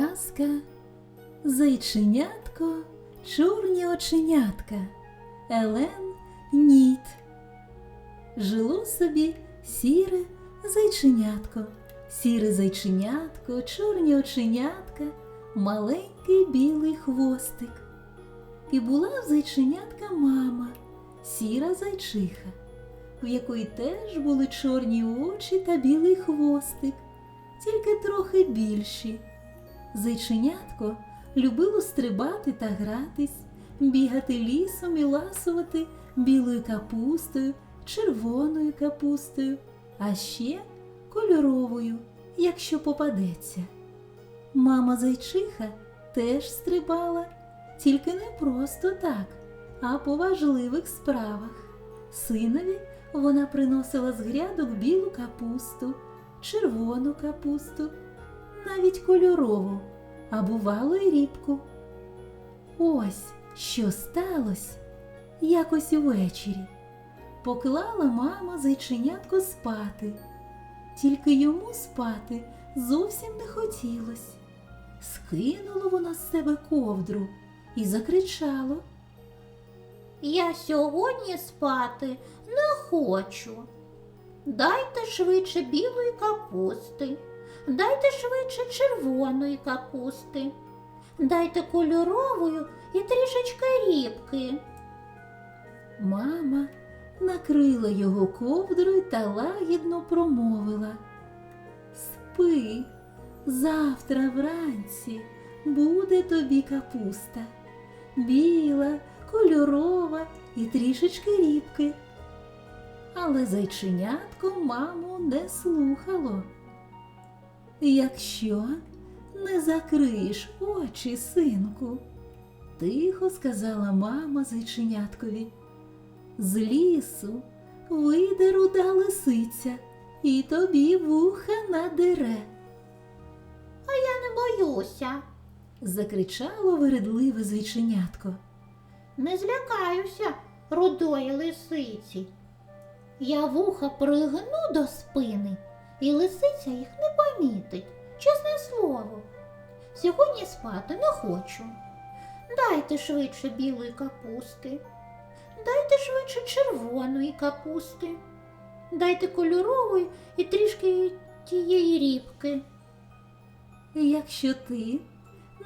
Казка Зайченятко, чорні оченятка. Елен Ніт. Жило собі сіре зайченятко, сіре зайченятко, чорні оченятка, маленький білий хвостик. І була в зайченятка мама, сіра зайчиха, в якої теж були чорні очі та білий хвостик, тільки трохи більші. Зайченятко любило стрибати та гратись, бігати лісом і ласувати білою капустою, червоною капустою, а ще кольоровою, якщо попадеться. Мама зайчиха теж стрибала, тільки не просто так, а по важливих справах. Синові вона приносила з грядок білу капусту, червону капусту, навіть кольорову, а бувало й рібку. Ось що сталося якось увечері. Поклала мама зайченятко спати, тільки йому спати зовсім не хотілось. Скинуло воно з себе ковдру і закричало. Я сьогодні спати не хочу. Дайте швидше білої капусти, дайте швидше червоної капусти, дайте кольоровою і трішечки рібки. Мама накрила його ковдрою та лагідно промовила. Спи, завтра вранці буде тобі капуста, біла, кольорова і трішечки рібки. Але зайченятко маму не слухало. Якщо не закриєш очі, синку, тихо сказала мама зайченяткові. З лісу вийде руда лисиця і тобі вуха надере. А Я не боюся, закричало вередливе зайченятко. не злякаюся рудої лисиці. Я вуха пригну до спини, і лисиця їх не помітить, чесне слово. Сьогодні спати не хочу. Дайте швидше білої капусти, дайте швидше червоної капусти, дайте кольорової і трішки тієї рібки. Якщо ти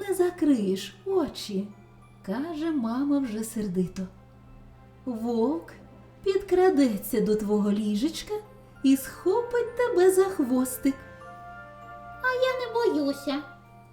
не закриєш очі, каже мама вже сердито. Вовк підкрадеться до твого ліжечка і схопить тебе за хвостик, боюся,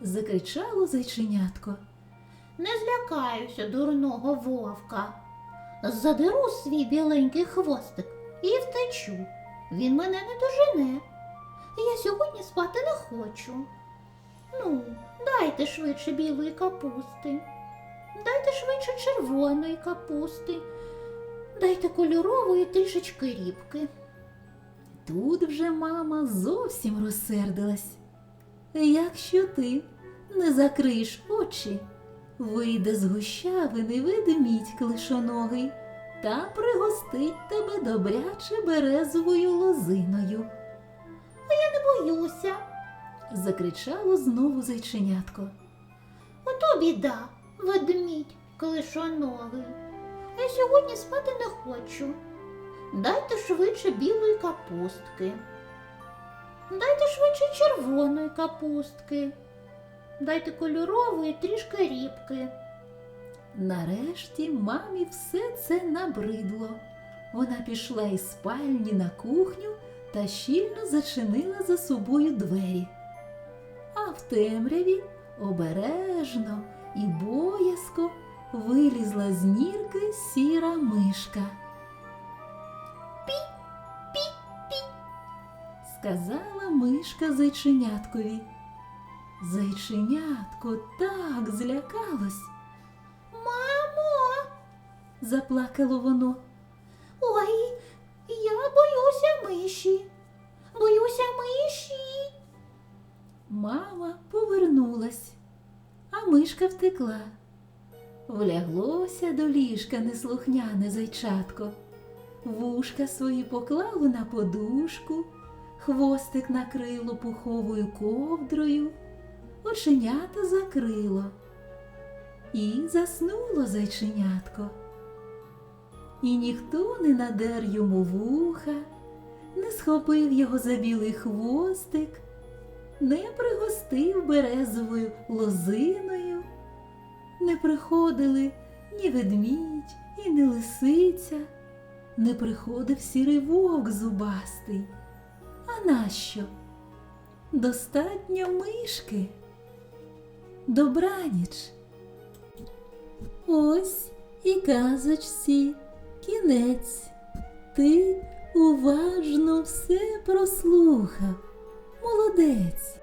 закричало зайченятко. не злякаюся дурного вовка. Задеру свій біленький хвостик і втечу. Він мене не дожене. Я сьогодні спати не хочу. Ну, дайте швидше білої капусти, дайте швидше червоної капусти, дайте кольорової трішечки рібки. Тут вже мама зовсім розсердилась. Якщо ти не закриєш очі, вийде з гущавини ведмідь клишоногий та пригостить тебе добряче березовою лозиною. А Я не боюся. закричало знову зайченятко. Ото біда, ведмідь клишоногий. Я сьогодні спати не хочу. Дайте швидше білої капустки. Дайте швидше червоної капустки. Дайте кольорової трішки рібки. Нарешті мамі все це набридло. Вона пішла із спальні на кухню та щільно зачинила за собою двері. А в темряві обережно і боязко вилізла з нірки сіра мишка. Сказала мишка зайченяткові. Зайченятко так злякалось, Мамо, заплакало воно. ой, я боюся миші. Боюся миші. Мама повернулась, а мишка втекла. Вляглося до ліжка неслухняне зайчатко. Вушка свої поклало на подушку, хвостик накрило пуховою ковдрою, оченята закрило. І заснуло зайченятко. І ніхто не надер йому вуха, не схопив його за білий хвостик, не пригостив березовою лозиною, не приходили ні ведмідь, і не лисиця, не приходив сірий вовк зубастий. Нащо? Достатньо мишки. Добраніч. Ось і казочці кінець. Ти уважно все прослухав. Молодець.